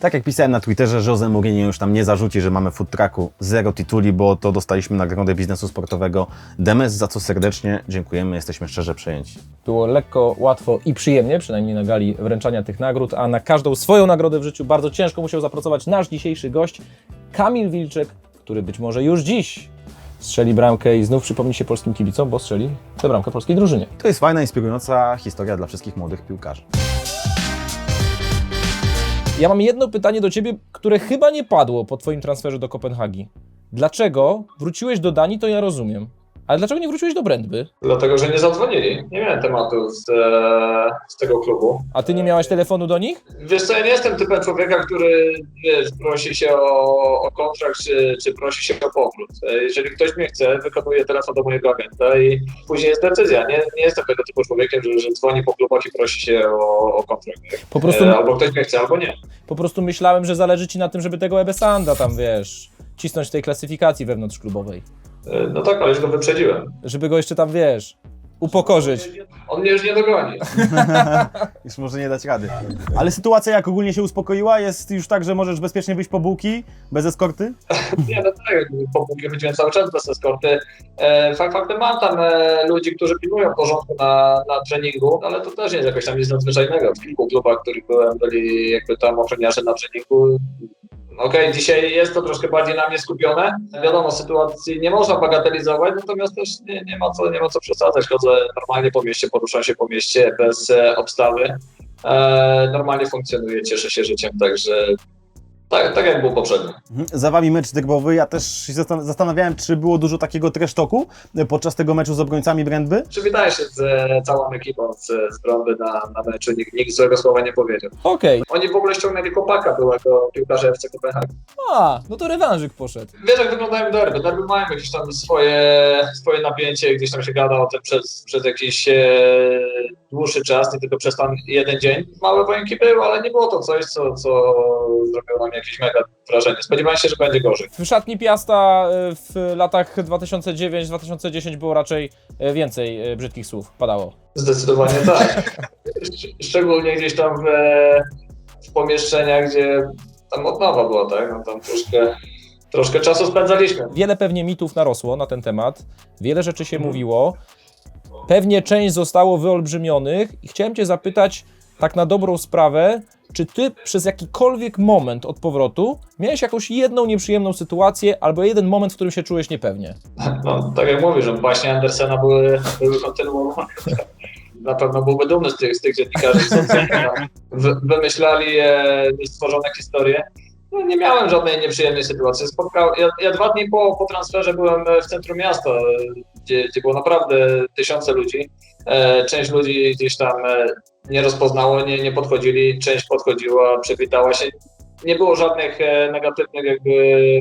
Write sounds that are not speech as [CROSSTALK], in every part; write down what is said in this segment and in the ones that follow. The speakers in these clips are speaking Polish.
Tak jak pisałem na Twitterze, Jose Mourinho już tam nie zarzuci, że mamy food trucku zero tituli, bo to dostaliśmy nagrodę biznesu sportowego Demes, za co serdecznie dziękujemy, jesteśmy szczerze przejęci. Było lekko, łatwo i przyjemnie, przynajmniej na gali wręczania tych nagród, a na każdą swoją nagrodę w życiu bardzo ciężko musiał zapracować nasz dzisiejszy gość, Kamil Wilczek, który być może już dziś strzeli bramkę i znów przypomni się polskim kibicom, bo strzeli tę bramkę polskiej drużynie. To jest fajna, inspirująca historia dla wszystkich młodych piłkarzy. Ja mam jedno pytanie do Ciebie, które chyba nie padło po Twoim transferze do Kopenhagi. Dlaczego wróciłeś do Danii, to ja rozumiem. Ale dlaczego nie wróciłeś do Brędby? Dlatego, że nie zadzwonili. Nie miałem tematu z, e, z tego klubu. A Ty nie miałeś telefonu do nich? Wiesz co, ja nie jestem typem człowieka, który wiesz, prosi się o, o kontrakt, czy, czy prosi się o powrót. E, Jeżeli ktoś mnie chce, wykonuje telefon do mojego agenta i później jest decyzja. Nie, nie jestem tego typu człowiekiem, że, że dzwoni po klubach i prosi się o, o kontrakt. Po prostu, E, Albo ktoś mnie chce, albo nie. po prostu myślałem, że zależy Ci na tym, żeby tego Ebesanda tam, wiesz, cisnąć w tej klasyfikacji wewnątrzklubowej. E, No tak, ale już go wyprzedziłem. Żeby go jeszcze tam, wiesz, upokorzyć. On mnie już nie dogoni. [LAUGHS] Już może nie dać rady. Ale sytuacja jak ogólnie się uspokoiła? Jest już tak, że możesz bezpiecznie wyjść po bułki, bez eskorty? [LAUGHS] Nie, no tak, po półki chodziłem cały czas bez eskorty. E, fakt faktem mam tam e, ludzi, którzy pilnują porządku na, na treningu, ale to też nie jest jakoś tam nic nadzwyczajnego. W kilku klubach, w których byłem, byli jakby tam ochroniarze na treningu. Okej, dzisiaj jest to troszkę bardziej na mnie skupione. Wiadomo, sytuacji nie można bagatelizować, natomiast też nie, nie, ma, co, nie ma co przesadzać. Chodzę normalnie po mieście, poruszam się po mieście bez e, obstawy. E, normalnie funkcjonuję, cieszę się życiem, także tak, tak jak było poprzednio. Mhm. Za wami mecz derbowy. Ja też się zastan- zastanawiałem, czy było dużo takiego trash talku podczas tego meczu z obrońcami Brandby. Przywitałem się z e, całą ekipą z, z Brąby na, na meczu, nikt, nikt złego słowa nie powiedział. Okej. Oni w ogóle ściągnęli chłopaka byłego piłkarza FC Kopenhagen. A, no to rewanżyk poszedł. Wiesz jak wyglądają derby, derby mają jakieś tam swoje, swoje napięcie, gdzieś tam się gada o tym przez, przez jakiś e, dłuższy czas, nie tylko przez tam jeden dzień. Małe wojenki były, ale nie było to coś, co, co zrobiło na mnie jakieś mega wrażenie. Spodziewałem się, że będzie gorzej. W szatni Piasta y, w latach 2009-2010 było raczej y, więcej y, brzydkich słów, padało. Zdecydowanie tak. Szcz- [LAUGHS] Szczególnie gdzieś tam w, w pomieszczeniach, gdzie tam odnowa była, tak? No tam troszkę, troszkę czasu spędzaliśmy. Wiele pewnie mitów narosło na ten temat, wiele rzeczy się Mhm. mówiło, pewnie część zostało wyolbrzymionych i chciałem Cię zapytać tak na dobrą sprawę, czy Ty przez jakikolwiek moment od powrotu miałeś jakąś jedną nieprzyjemną sytuację albo jeden moment, w którym się czułeś niepewnie? No, tak jak mówisz, że właśnie Andersena były, były kontynuowane. [LAUGHS] Na pewno byłby dumny z tych, z tych dziennikarzy, co wy, wymyślali e, stworzone historie. No, nie miałem żadnej nieprzyjemnej sytuacji. Spotkał, ja, ja dwa dni po, po transferze byłem w centrum miasta, gdzie, gdzie było naprawdę tysiące ludzi. E, część ludzi gdzieś tam e, nie rozpoznało, nie, nie podchodzili, część podchodziła, przywitała się. Nie było żadnych e, negatywnych jakby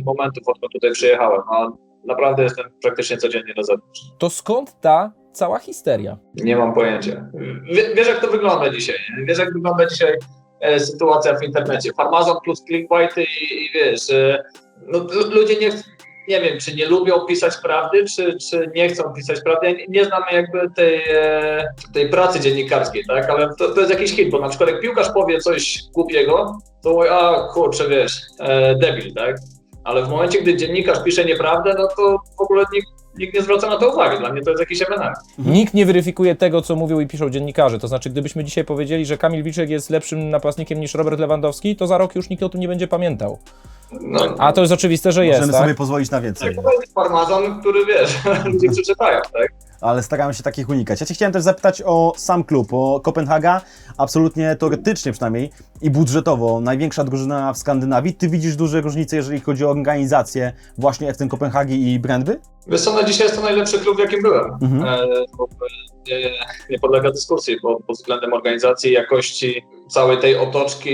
momentów, odkąd tutaj przyjechałem. A naprawdę jestem praktycznie codziennie na zewnątrz. To skąd ta cała histeria? Nie mam pojęcia. Wie- Wiesz, jak to wygląda dzisiaj. Nie? Wiesz, jak wygląda dzisiaj sytuacja w internecie. Farmazon plus clickbaity i, i wiesz, no, lu- ludzie nie, nie wiem, czy nie lubią pisać prawdy, czy, czy nie chcą pisać prawdy. Ja nie, nie znam jakby tej, e, tej pracy dziennikarskiej, tak? Ale to, to jest jakiś hit, bo na przykład jak piłkarz powie coś głupiego, to mówi, a kurczę, wiesz, e, debil, tak? Ale w momencie, gdy dziennikarz pisze nieprawdę, no to w ogóle nikt, nikt nie zwraca na to uwagi. Dla mnie to jest jakiś ewenement. Nikt nie weryfikuje tego, co mówią i piszą dziennikarze. To znaczy, gdybyśmy dzisiaj powiedzieli, że Kamil Wilczek jest lepszym napastnikiem niż Robert Lewandowski, to za rok już nikt o tym nie będzie pamiętał. No, A to jest oczywiste, że jest, Możemy tak? sobie pozwolić na więcej. Tak, to jest farmazon, który wiesz, [LAUGHS] ludzie przeczytają, tak? Ale starałem się takich unikać. Ja Cię chciałem też zapytać o sam klub, o Kopenhaga, absolutnie teoretycznie przynajmniej i budżetowo największa drużyna w Skandynawii. Ty widzisz duże różnice, jeżeli chodzi o organizację właśnie jak ten Kopenhagi i Brandby? Wiesz co, na dzisiaj jest to najlepszy klub, w jakim byłem. Mhm. E, bo, nie, nie podlega dyskusji pod, pod względem organizacji, jakości całej tej otoczki.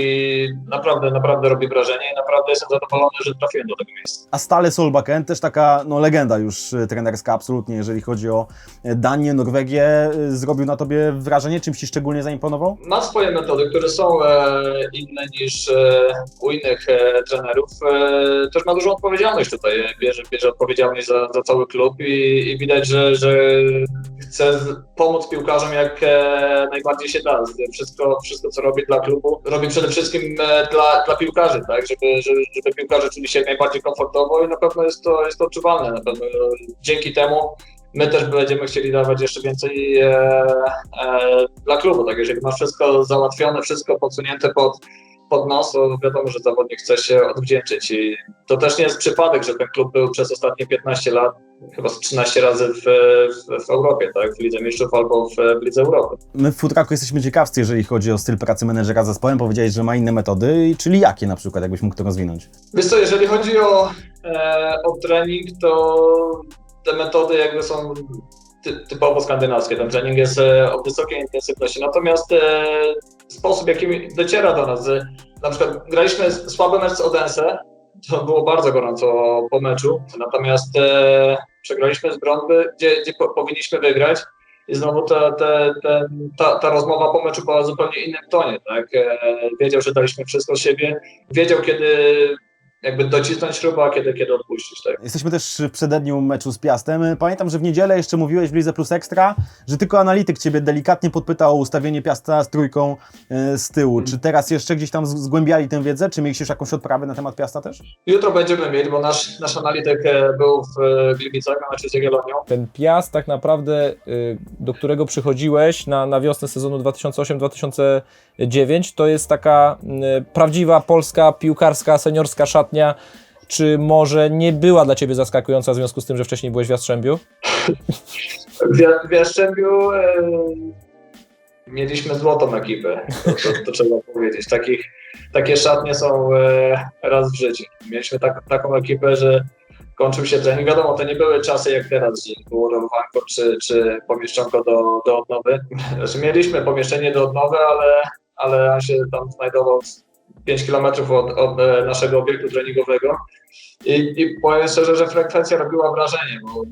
Naprawdę, naprawdę robi wrażenie i naprawdę jestem zadowolony, że trafiłem do tego miejsca. A Stale Solbakken, też taka no, legenda już y, trenerska absolutnie, jeżeli chodzi o y, Danię, Norwegię, y, zrobił na Tobie wrażenie? Czymś Ci szczególnie zaimponował? Ma swoje metody, które są e, inne niż e, u innych e, trenerów. E, też ma dużą odpowiedzialność tutaj. Bierze, bierze odpowiedzialność za, za cały klub i, i widać, że, że chce pomóc piłkarzom jak e, najbardziej się da. Wszystko, wszystko co robi, dla klubu, robi przede wszystkim e, dla, dla piłkarzy, tak, żeby, żeby, żeby piłkarze czuli się jak najbardziej komfortowo i na pewno jest to, jest to odczuwalne. Na pewno e, dzięki temu my też będziemy chcieli dawać jeszcze więcej e, e, dla klubu. Tak, jeżeli masz wszystko załatwione, wszystko podsunięte pod, pod nos, to wiadomo, że zawodnik chce się odwdzięczyć. I to też nie jest przypadek, że ten klub był przez ostatnie 15 lat chyba z 13 razy w, w, w Europie, tak, w Lidze Mistrzów albo w, w Lidze Europy. My w Futraku jesteśmy ciekawscy, jeżeli chodzi o styl pracy menedżera z zespołem. Powiedziałeś, że ma inne metody, czyli jakie na przykład, jakbyś mógł to rozwinąć? Wiesz co, jeżeli chodzi o, e, o trening, to te metody jakby są ty, typowo skandynawskie. Ten trening jest e, o wysokiej intensywności. Natomiast e, sposób, jaki dociera do nas, na przykład graliśmy słaby mecz z Odense, to było bardzo gorąco po meczu, natomiast e, przegraliśmy z Brąby, gdzie, gdzie po, powinniśmy wygrać. I znowu ta, ta, ta, ta, rozmowa po meczu była zupełnie innym tonie. Tak? E, wiedział, że daliśmy wszystko z siebie, wiedział, kiedy jakby docisnąć śrubę, a kiedy, kiedy odpuścić. Tak? Jesteśmy też w przededniu meczu z Piastem. Pamiętam, że w niedzielę jeszcze mówiłeś w Lidze Plus Ekstra, że tylko analityk Ciebie delikatnie podpytał o ustawienie Piasta z trójką e, z tyłu. Czy teraz jeszcze gdzieś tam zgłębiali tę wiedzę? Czy mieliście już jakąś odprawę na temat Piasta też? Jutro będziemy mieli, bo nasz, nasz analityk e, był w e, Gliwicach na meczu z Jagiellonią. Ten Piast tak naprawdę, do którego przychodziłeś na, na wiosnę sezonu 2008-2009, to jest taka y, prawdziwa polska piłkarska, seniorska szatnia. Czy może nie była dla Ciebie zaskakująca w związku z tym, że wcześniej byłeś w Jastrzębiu? W, w Jastrzębiu e, mieliśmy złotą ekipę, to, to, to trzeba powiedzieć. Takich, takie szatnie są e, raz w życiu. Mieliśmy tak, taką ekipę, że kończył się trening. Wiadomo, to nie były czasy jak teraz, że było rowanko czy, czy pomieszczonko do, do odnowy. Znaczy, mieliśmy pomieszczenie do odnowy, ale, ale on się tam znajdował 5 km od, od e, naszego obiektu treningowego. I, I powiem szczerze, że frekwencja robiła wrażenie, bo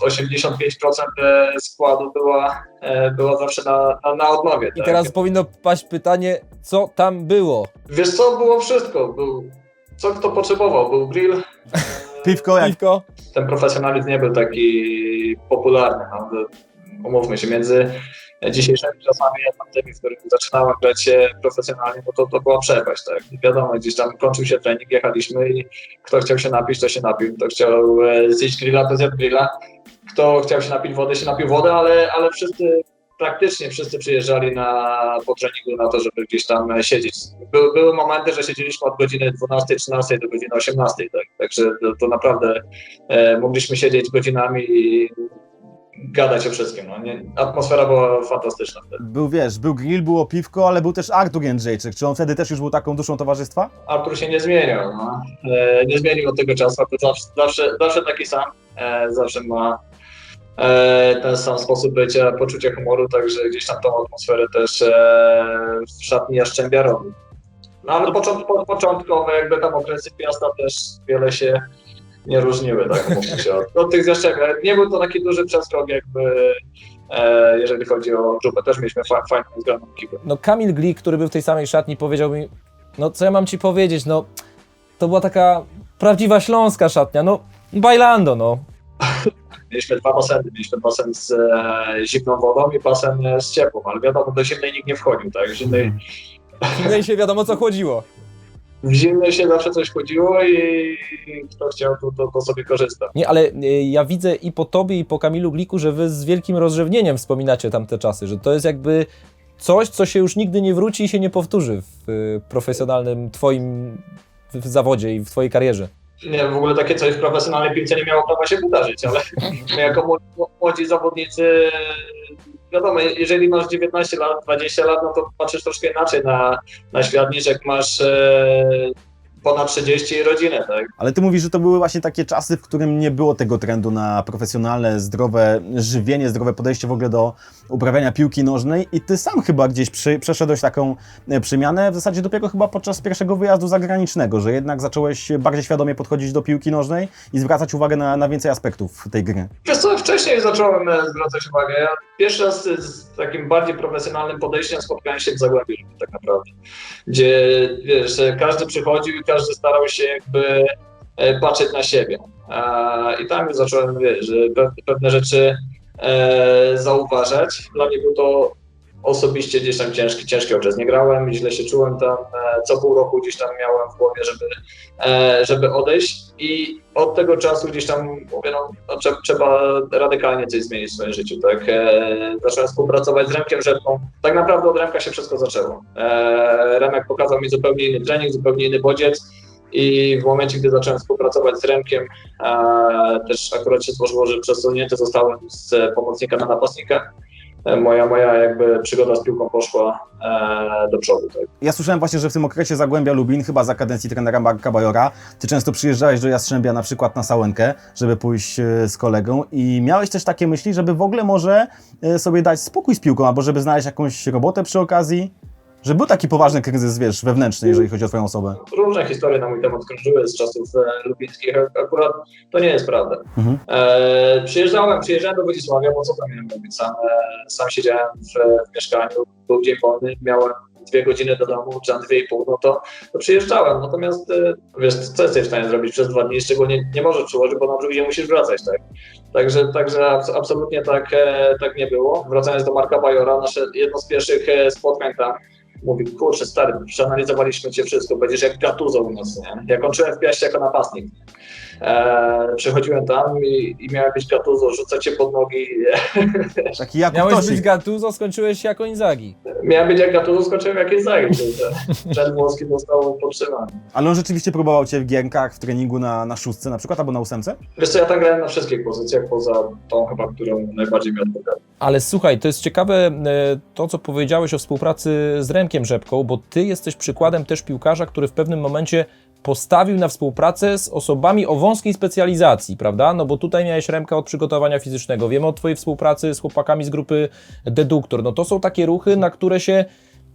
bo 85% e, składu była, e, była zawsze na, na, na odnowie. I tak? teraz powinno paść pytanie, co tam było? Wiesz co, było wszystko. Był, co kto potrzebował? Był grill. [LAUGHS] Piwko, jak Piwko? ten profesjonalizm nie był taki popularny. No. Umówmy się, między dzisiejszymi czasami tamtymi, w których zaczynałem grać e, profesjonalnie, no to, to była przepaść. Tak? Wiadomo, gdzieś tam kończył się trening, jechaliśmy i kto chciał się napić, to się napił. Kto chciał e, zjeść grilla, to zjadł grilla. Kto chciał się napić wody, się napił wody, ale, ale wszyscy praktycznie wszyscy przyjeżdżali na, po treningu na to, żeby gdzieś tam siedzieć. Były, były momenty, że siedzieliśmy od godziny 12-13 do godziny 18, tak? także to, to naprawdę e, mogliśmy siedzieć godzinami i gadać o wszystkim. No, nie, atmosfera była fantastyczna wtedy. był, wiesz, był grill, było piwko, ale był też Artur Jędrzejczyk. Czy on wtedy też już był taką duszą towarzystwa? Artur się nie zmieniał. No. E, nie zmienił od tego czasu, to zawsze, zawsze, zawsze taki sam. E, zawsze ma e, ten sam sposób bycia, poczucie humoru, także gdzieś tam tą atmosferę też e, w szatni Jaszczębia robił. No ale począt, po, początkowe jakby tam okresy Piasta też wiele się nie różniły, tak [LAUGHS] mówmy się, od, od tych z Jaszczębia. Nie był to taki duży przeskok jakby e, jeżeli chodzi o grupę. Też mieliśmy fa, fajną, zgraną ekipę. No Kamil Glik, który był w tej samej szatni, powiedział mi, no co ja mam Ci powiedzieć, no to była taka prawdziwa śląska szatnia, no bailando, no. [LAUGHS] Mieliśmy dwa baseny. Mieliśmy basen z e, zimną wodą i basen z ciepłą, ale wiadomo, do zimnej nikt nie wchodził, tak? Zimnej, No i się wiadomo, co chodziło. W się zawsze coś chodziło i kto chciał, to, to, to sobie korzysta. Nie, ale y, ja widzę i po Tobie, i po Kamilu Gliku, że Wy z wielkim rozrzewnieniem wspominacie tamte czasy, że to jest jakby coś, co się już nigdy nie wróci i się nie powtórzy w y, profesjonalnym Twoim w zawodzie i w Twojej karierze. Nie w ogóle takie coś w profesjonalnej piłce nie miało prawa się wydarzyć, ale [LAUGHS] my jako młodzi, młodzi zawodnicy, wiadomo, jeżeli masz 19 lat, 20 lat, no to patrzysz troszkę inaczej na, na świat niż jak masz e, ponad 30 i rodzinę, tak? Ale ty mówisz, że to były właśnie takie czasy, w którym nie było tego trendu na profesjonalne, zdrowe żywienie, zdrowe podejście w ogóle do uprawiania piłki nożnej i ty sam chyba gdzieś przy, przeszedłeś taką e, przemianę, w zasadzie dopiero chyba podczas pierwszego wyjazdu zagranicznego, że jednak zacząłeś bardziej świadomie podchodzić do piłki nożnej i zwracać uwagę na, na więcej aspektów tej gry. Wiesz co, wcześniej zacząłem e, zwracać uwagę. Ja pierwszy raz z- takim bardziej profesjonalnym podejściem spotkałem się w Zagłębiu tak naprawdę, gdzie wiesz, każdy przychodził i każdy starał się jakby e, patrzeć na siebie. E, I tam już zacząłem, wiesz, pewne rzeczy e, zauważać. Dla mnie był to osobiście gdzieś tam ciężki, ciężki okres. Nie grałem, źle się czułem tam, e, co pół roku gdzieś tam miałem w głowie, żeby, e, żeby odejść i od tego czasu gdzieś tam mówię, no, no trzeba, radykalnie coś zmienić w swoim życiu, tak. E, zacząłem współpracować z Remkiem Rzepką. Tak naprawdę od Remka się wszystko zaczęło. Remek pokazał mi zupełnie inny trening, zupełnie inny bodziec i w momencie, gdy zacząłem współpracować z Remkiem, e, też akurat się złożyło, że przesunięty zostałem z pomocnika na napastnika. E, Moja, moja jakby przygoda z piłką poszła e, do przodu. Tak. Ja słyszałem właśnie, że w tym okresie Zagłębia Lubin, chyba za kadencji trenera Marka Bajora, ty często przyjeżdżałeś do Jastrzębia na przykład na Sałenkę, żeby pójść e, z kolegą i miałeś też takie myśli, żeby w ogóle może sobie dać spokój z piłką, albo żeby znaleźć jakąś robotę przy okazji, że był taki poważny kryzys, wiesz, wewnętrzny, jeżeli chodzi o twoją osobę. Różne historie na mój temat krążyły z czasów e, lubińskich. Ak- Akurat to nie jest prawda. Mhm. E, przyjeżdżałem, przyjeżdżałem do Wodzisławia, bo co tam miałem robić? Sam, e, sam siedziałem w, w mieszkaniu, był dzień wolny, miałem dwie godziny do domu, czy tam dwie i pół, no to, to przyjeżdżałem. Natomiast e, wiesz, co jesteś w stanie zrobić przez dwa dni, czego nie, możesz przyłożyć, bo na drugi dzień musisz wracać, tak? Także, także abs- absolutnie tak, e, tak nie było. Wracając do Marka Bajora, nasze jedno z pierwszych e, spotkań tam, mówi, kurczę stary, przeanalizowaliśmy cię wszystko, będziesz jak Gattuso u nas, nie? Ja kończyłem w Piaście jako napastnik. E, przychodziłem tam i, i miałem być Gattuso, rzucać cię pod nogi. [LAUGHS] Taki Jakub Miałeś Tosik. być Gattuso, skończyłeś jako Inzaghi. miałem być jak Gattuso, skończyłem jakieś zajęcie. Ten włoski został podtrzymany. Ale on rzeczywiście próbował cię w gierkach, w treningu na, na szóstce na przykład, albo na ósemce? Wiesz co, ja tam grałem na wszystkich pozycjach, poza tą chyba, którą najbardziej mi odpowiada. Ale słuchaj, to jest ciekawe e, to, co powiedziałeś o współpracy z Remkiem Rzepką, bo ty jesteś przykładem też piłkarza, który w pewnym momencie postawił na współpracę z osobami o wąskiej specjalizacji, prawda? No bo tutaj miałeś Remka od przygotowania fizycznego, wiemy o twojej współpracy z chłopakami z grupy Deduktor. No to są takie ruchy, na które się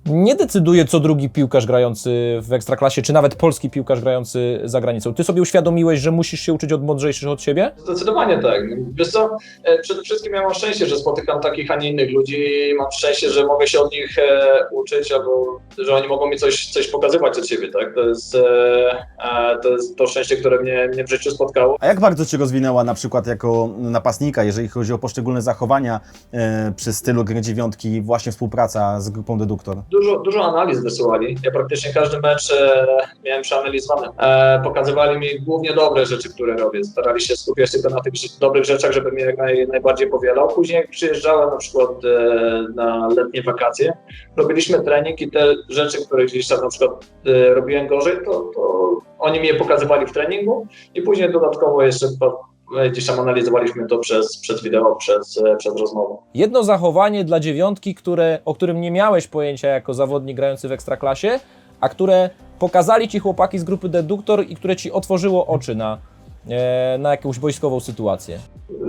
nie decyduje co drugi piłkarz grający w Ekstraklasie, czy nawet polski piłkarz grający za granicą. Ty sobie uświadomiłeś, że musisz się uczyć od mądrzejszych od siebie? Zdecydowanie tak. Wiesz co, e, przede wszystkim ja mam szczęście, że spotykam takich, a nie innych ludzi i mam szczęście, że mogę się od nich e, uczyć albo że oni mogą mi coś, coś pokazywać od siebie, tak? To jest, e, e, to jest to szczęście, które mnie, mnie w życiu spotkało. A jak bardzo cię rozwinęła na przykład jako napastnika, jeżeli chodzi o poszczególne zachowania e, przy stylu gry dziewiątki, właśnie współpraca z grupą Deduktor? Dużo, dużo analiz wysyłali. Ja praktycznie każdy mecz e, miałem przeanalizowany. E, pokazywali mi głównie dobre rzeczy, które robię. Starali się skupiać tylko na tych dobrych rzeczach, żeby jak naj, najbardziej powielał. Później jak przyjeżdżałem na przykład e, na letnie wakacje, robiliśmy trening i te rzeczy, które gdzieś tam na przykład e, robiłem gorzej, to, to oni mi je pokazywali w treningu i później dodatkowo jeszcze gdzieś tam analizowaliśmy to przez, przez wideo, przez, przez rozmowę. Jedno zachowanie dla dziewiątki, które, o którym nie miałeś pojęcia jako zawodnik grający w Ekstraklasie, a które pokazali Ci chłopaki z grupy Deduktor i które Ci otworzyło oczy na, e, na jakąś wojskową sytuację.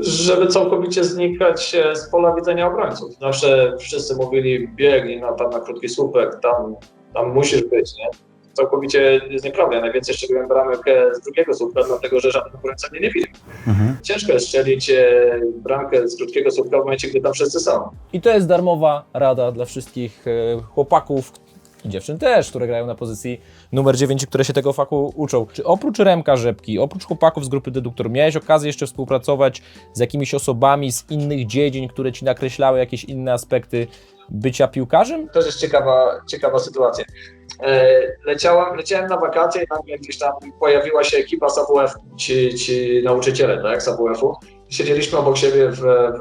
żeby całkowicie znikać e, z pola widzenia obrońców. Zawsze wszyscy mówili, biegnij na, tam na krótki słupek, tam, tam musisz być, nie? Całkowicie jest nieprawda. Ja najwięcej strzeliłem bramek z drugiego słupka, dlatego że żaden obrońca mnie nie widzi. Mhm. Ciężko jest strzelić e, bramkę z krótkiego słupka w momencie, gdy tam wszyscy są. I to jest darmowa rada dla wszystkich e, chłopaków i dziewczyn też, które grają na pozycji numer 9, które się tego faku uczą. Czy oprócz Remka Rzepki, oprócz chłopaków z grupy Deduktor, miałeś okazję jeszcze współpracować z jakimiś osobami z innych dziedzin, które Ci nakreślały jakieś inne aspekty bycia piłkarzem? To jest ciekawa, ciekawa sytuacja. E, Leciałem, leciałem na wakacje i nagle gdzieś tam pojawiła się ekipa z AWF, ci, ci nauczyciele tak, z AWF-u. Siedzieliśmy obok siebie w, w,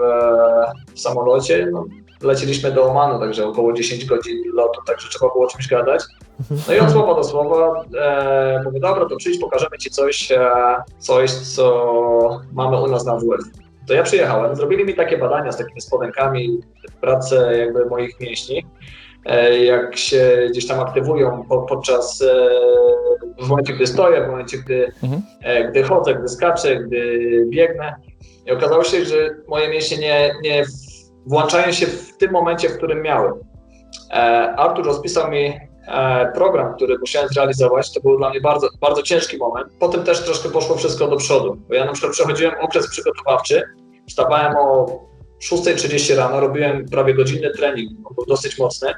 w samolocie, no, leciliśmy do Omanu, także około 10 godzin lotu, także trzeba było o czymś gadać. No i od słowa do słowa e, mówię, dobra, to przyjdź, pokażemy Ci coś, e, coś, co mamy u nas na WF. To ja przyjechałem, zrobili mi takie badania z takimi spodenkami, pracę jakby moich mięśni, jak się gdzieś tam aktywują po, podczas, e, w momencie, gdy stoję, w momencie, gdy, Mhm. e, gdy chodzę, gdy skaczę, gdy biegnę. I okazało się, że moje mięśnie nie, nie włączają się w tym momencie, w którym miały. E, Artur rozpisał mi e, program, który musiałem zrealizować. To był dla mnie bardzo, bardzo ciężki moment. Potem też troszkę poszło wszystko do przodu, bo ja na przykład przechodziłem okres przygotowawczy, wstawałem o 6.30 rano, robiłem prawie godzinny trening, był dosyć mocny.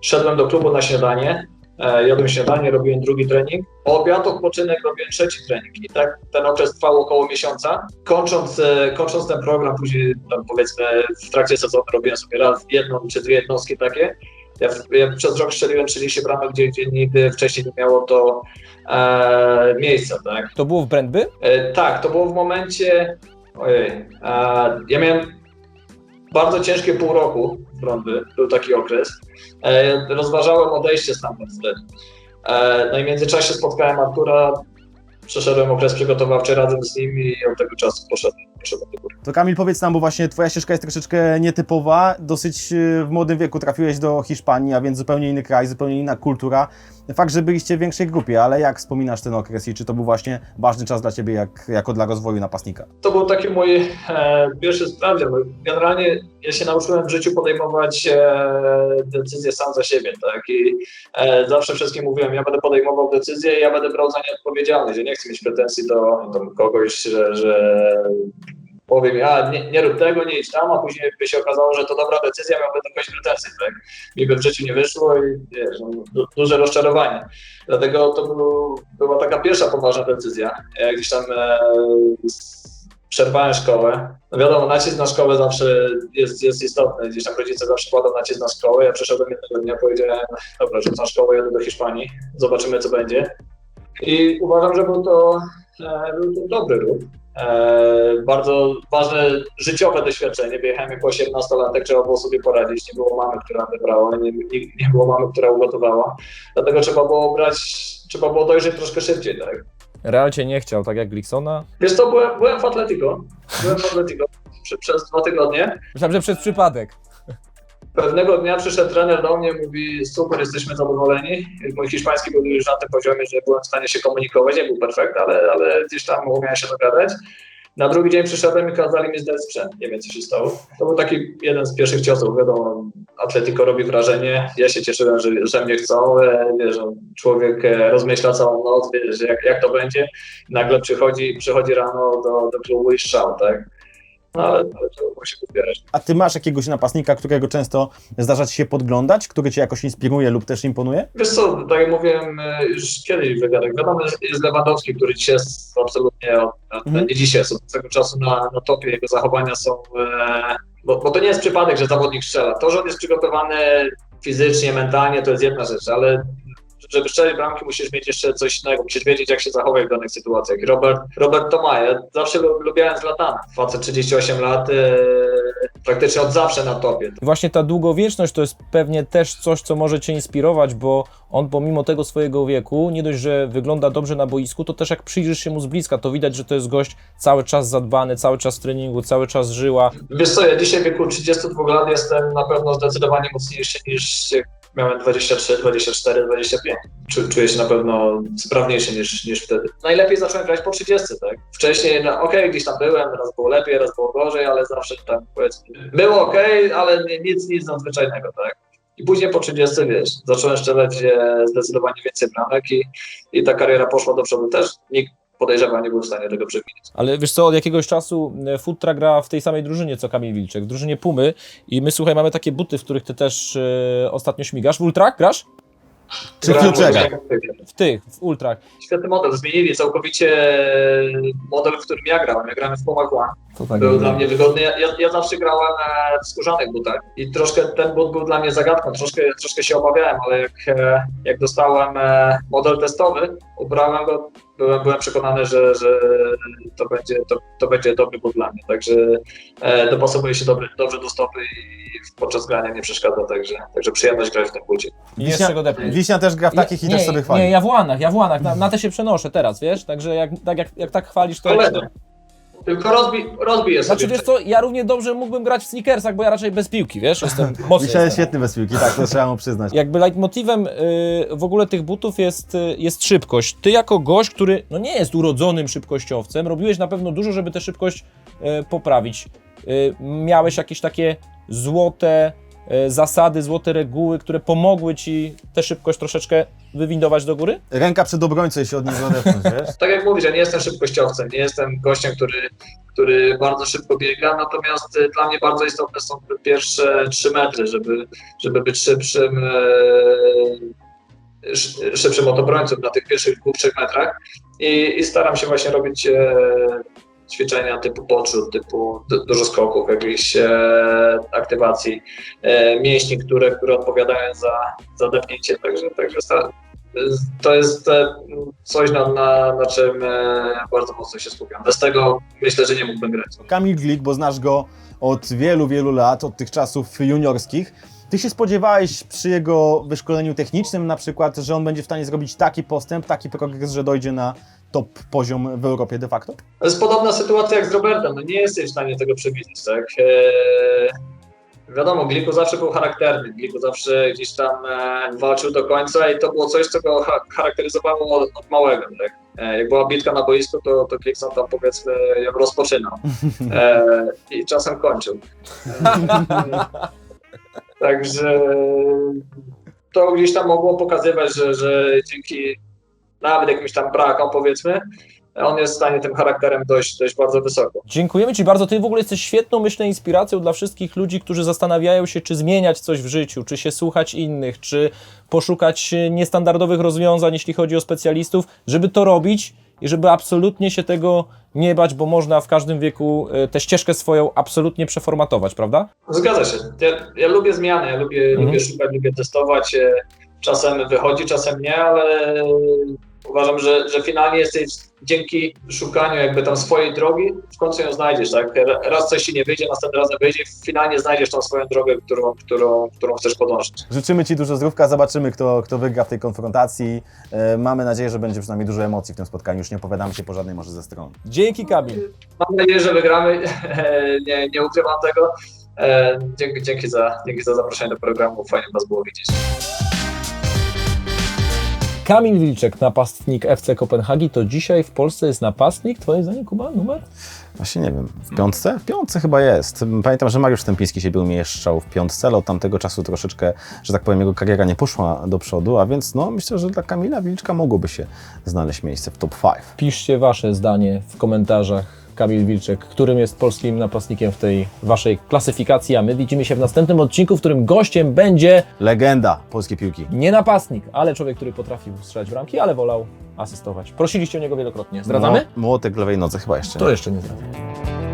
Szedłem do klubu na śniadanie, E, Jadłem śniadanie, robiłem drugi trening. Po obiad, odpoczynek, robiłem trzeci trening. I tak ten okres trwał około miesiąca. Kończąc, e, kończąc ten program, później tam powiedzmy w trakcie sezonu robiłem sobie raz jedną czy dwie jednostki takie. Ja, ja przez rok strzeliłem 30 bramek, gdzie, gdzie nigdy wcześniej nie miało to e, miejsca, tak? To było w Brandby? E, tak, to było w momencie. Ojej. E, ja miałem bardzo ciężkie pół roku w Brąby, był taki okres. E, rozważałem odejście stamtąd wtedy. E, no i w międzyczasie spotkałem Artura, przeszedłem okres przygotowawczy razem z nim i od tego czasu poszedłem, poszedłem do góry. To Kamil, powiedz nam, bo właśnie twoja ścieżka jest troszeczkę nietypowa. Dosyć y, w młodym wieku trafiłeś do Hiszpanii, a więc zupełnie inny kraj, zupełnie inna kultura. Fakt, że byliście w większej grupie, ale jak wspominasz ten okres i czy to był właśnie ważny czas dla ciebie jak, jako dla rozwoju napastnika? To był taki mój e, pierwszy sprawdzian. Generalnie ja się nauczyłem w życiu podejmować e, decyzje sam za siebie, tak? I e, zawsze wszystkim mówiłem, ja będę podejmował decyzje i ja będę brał za nie odpowiedzialność. Ja nie chcę mieć pretensji do, do kogoś, że, że powiem, ja nie, nie rób tego, nie idź tam, a później by się okazało, że to dobra decyzja, miałbym do kogoś pretensji, tak? Mi by w życiu nie wyszło i wiesz, no, du, duże rozczarowanie. Dlatego to był, była taka pierwsza poważna decyzja. Ja gdzieś tam e, przerwałem szkołę. No wiadomo, nacisk na szkołę zawsze jest, jest istotny. Gdzieś tam rodzice zawsze kładą nacisk na szkołę. Ja przeszedłem jednego dnia, powiedziałem, dobra, rzucam szkołę, jadę do Hiszpanii, zobaczymy co będzie. I uważam, że był to, e, był to dobry ruch. E, bardzo ważne życiowe doświadczenie. Wyjechałem jako 18-latek, trzeba było sobie poradzić. Nie było mamy, która wybrała, nie, nie, nie było mamy, która ugotowała. Dlatego trzeba było brać, trzeba było dojrzeć troszkę szybciej, tak? Real cię nie chciał, tak jak Glicksona. Wiesz co, byłem, byłem w Atletico. Byłem w Atletico przez dwa tygodnie. Myślałem, że przez przypadek. Pewnego dnia przyszedł trener do mnie, mówi super, jesteśmy zadowoleni. Mój hiszpański był już na tym poziomie, że byłem w stanie się komunikować, nie był perfekt, ale, ale gdzieś tam umiałem się dogadać. Na drugi dzień przyszedłem i kazali mi zdać sprzęt. Nie wiem, co się stało. To był taki jeden z pierwszych ciosów. Wiadomo, Atletico robi wrażenie. Ja się cieszyłem, że, że mnie chcą. E, Wiesz, człowiek e, rozmyśla całą noc, wiesz, jak, jak to będzie. Nagle przychodzi, przychodzi rano do, do klubu i strzał, tak? No ale, ale to musi pozbierać. A ty masz jakiegoś napastnika, którego często zdarza ci się podglądać, który cię jakoś inspiruje lub też imponuje? Wiesz co, tak jak mówiłem e, już kiedyś w wywiadach, wiadomo, jest Lewandowski, który dzisiaj jest absolutnie, od, Mhm. nie dzisiaj, jest od tego czasu na, na topie, jego zachowania są, e, bo, bo to nie jest przypadek, że zawodnik strzela. To, że on jest przygotowany fizycznie, mentalnie, to jest jedna rzecz, ale żeby strzelić bramki, musisz mieć jeszcze coś innego, musisz wiedzieć, jak się zachować w danych sytuacjach. Robert, Robert to ma, ja zawsze lu- lubiłem Zlatana. Facet 38 lat, e, praktycznie od zawsze na topie. I właśnie ta długowieczność to jest pewnie też coś, co może Cię inspirować, bo on pomimo tego swojego wieku, nie dość, że wygląda dobrze na boisku, to też jak przyjrzysz się mu z bliska, to widać, że to jest gość cały czas zadbany, cały czas w treningu, cały czas żyła. Wiesz co, ja dzisiaj w wieku 32 lat jestem na pewno zdecydowanie mocniejszy niż miałem 23, 24, 25. Czu, czuję się na pewno sprawniejszy niż, niż wtedy. Najlepiej zacząłem grać po 30, tak? Wcześniej, no, okej, gdzieś tam byłem, raz było lepiej, raz było gorzej, ale zawsze tam powiedzmy, było okej, ale nie, nic, nic nadzwyczajnego, tak? I później po 30, wiesz, zacząłem strzelać e, zdecydowanie więcej bramek i, i ta kariera poszła do przodu też. Nikt podejrzewam nie był w stanie tego przewidzieć. Ale wiesz co, od jakiegoś czasu e, Futra gra w tej samej drużynie co Kamil Wilczek, w drużynie Pumy i my słuchaj, mamy takie buty, w których ty też e, ostatnio śmigasz. W Ultrach grasz? Czy Grałem Futrega? w- W tych, w Ultrach. Świetny model, zmienili całkowicie model, w którym ja grałem. Ja grałem w Pumach One. Tak Był dla mnie wygodny. Ja, ja, zawsze grałem e, w skórzanych butach i troszkę ten but był dla mnie zagadką. Troszkę, troszkę się obawiałem, ale jak, e, jak dostałem e, model testowy, ubrałem go, byłem, byłem przekonany, że, że to, będzie, to, to będzie dobry but dla mnie. Także e, dopasowuje się dobry, dobrze do stopy i podczas grania nie przeszkadza. Także, także przyjemność grać w tym jest Wiśnia-. Wiśnia też gra w takich i nie, też sobie chwali. Nie, ja w łanach, ja w łanach, na, na te się przenoszę teraz, wiesz? Także jak tak, jak, jak tak chwalisz, to... Kolega, tylko rozbij, rozbiję sobie. Znaczy wiesz co, ja równie dobrze mógłbym grać w sneakersach, bo ja raczej bez piłki, wiesz? Jestem mocny. Wiśnia jest jestem. świetny bez piłki, tak, to trzeba mu przyznać. [LAUGHS] Jakby leitmotivem y, w ogóle tych butów jest, y, jest szybkość. Ty jako gość, który no nie jest urodzonym szybkościowcem, robiłeś na pewno dużo, żeby tę szybkość y, poprawić. Y, miałeś jakieś takie złote zasady, złote reguły, które pomogły ci tę szybkość troszeczkę wywindować do góry? Ręka przed obrońcą i się od niego odepchnąć, [LAUGHS] wiesz? tak jak mówisz, ja nie jestem szybkościowcem, nie jestem gościem, który, który bardzo szybko biega, natomiast e, dla mnie bardzo istotne są te pierwsze 3 metry, żeby, żeby być szybszym, e, szy- szybszym od obrońców na tych pierwszych dwóch, trzech metrach i, i staram się właśnie robić e, ćwiczenia typu podrzut, typu du- dużo skoków, jakichś e, aktywacji e, mięśni, które, które odpowiadają za, za także, także to jest e, coś, na, na, na czym e, bardzo mocno się skupiam. Bez tego myślę, że nie mógłbym grać. Kamil Glik, bo znasz go od wielu, wielu lat, od tych czasów juniorskich. Ty się spodziewałeś przy jego wyszkoleniu technicznym na przykład, że on będzie w stanie zrobić taki postęp, taki progres, że dojdzie na top poziom w Europie de facto? To jest podobna sytuacja jak z Robertem. No nie jesteś w stanie tego przewidzieć, tak? Eee, wiadomo, Gliku zawsze był charakterny. Gliku zawsze gdzieś tam e, walczył do końca i to było coś, co go cha- charakteryzowało od, od małego, tak? E, jak była bitka na boisku, to, to Glikson tam powiedzmy ją rozpoczynał. E, I czasem kończył. E, [LAUGHS] Także to gdzieś tam mogło pokazywać, że, że dzięki nawet jakimś tam brakom powiedzmy, on jest w stanie tym charakterem dojść, dojść bardzo wysoko. Dziękujemy Ci bardzo. Ty w ogóle jesteś świetną, myślę, inspiracją dla wszystkich ludzi, którzy zastanawiają się, czy zmieniać coś w życiu, czy się słuchać innych, czy poszukać e, niestandardowych rozwiązań, jeśli chodzi o specjalistów, żeby to robić i żeby absolutnie się tego nie bać, bo można w każdym wieku e, tę ścieżkę swoją absolutnie przeformatować, prawda? Zgadza się. Ja, ja lubię zmiany, ja lubię, Mhm. lubię szukać, lubię testować. Czasem wychodzi, czasem nie, ale uważam, że, że finalnie jesteś dzięki szukaniu jakby tam swojej drogi, w końcu ją znajdziesz, tak? Raz coś ci nie wyjdzie, następnym razem wyjdzie, finalnie znajdziesz tą swoją drogę, którą, którą, którą chcesz podążyć. Życzymy Ci dużo zdrówka, zobaczymy kto, kto wygra w tej konfrontacji. E, mamy nadzieję, że będzie przynajmniej dużo emocji w tym spotkaniu, już nie opowiadamy się po żadnej może ze stron. Dzięki Kamil. Mam nadzieję, że wygramy. [LAUGHS] Nie, nie ukrywam tego. E, Dzięki, dzięki, za, dzięki za zaproszenie do programu. Fajnie Was było widzieć. Kamil Wilczek, napastnik FC Kopenhagi, to dzisiaj w Polsce jest napastnik, twoje zdanie Kuba, numer? Właśnie nie wiem, w piątce? W piątce chyba jest. Pamiętam, że Mariusz Stępiński się umieszczał w piątce, ale od tamtego czasu troszeczkę, że tak powiem, jego kariera nie poszła do przodu, a więc no myślę, że dla Kamila Wilczka mogłoby się znaleźć miejsce w top 5. Piszcie wasze zdanie w komentarzach. Kamil Wilczek, którym jest polskim napastnikiem w tej waszej klasyfikacji, a my widzimy się w następnym odcinku, w którym gościem będzie Legenda polskiej piłki. nie napastnik, ale człowiek, który potrafił strzelać bramki, ale wolał asystować. Prosiliście o niego wielokrotnie. Zdradzamy? Mło- Młotek w lewej nodze chyba jeszcze. To jeszcze nie zdradzamy.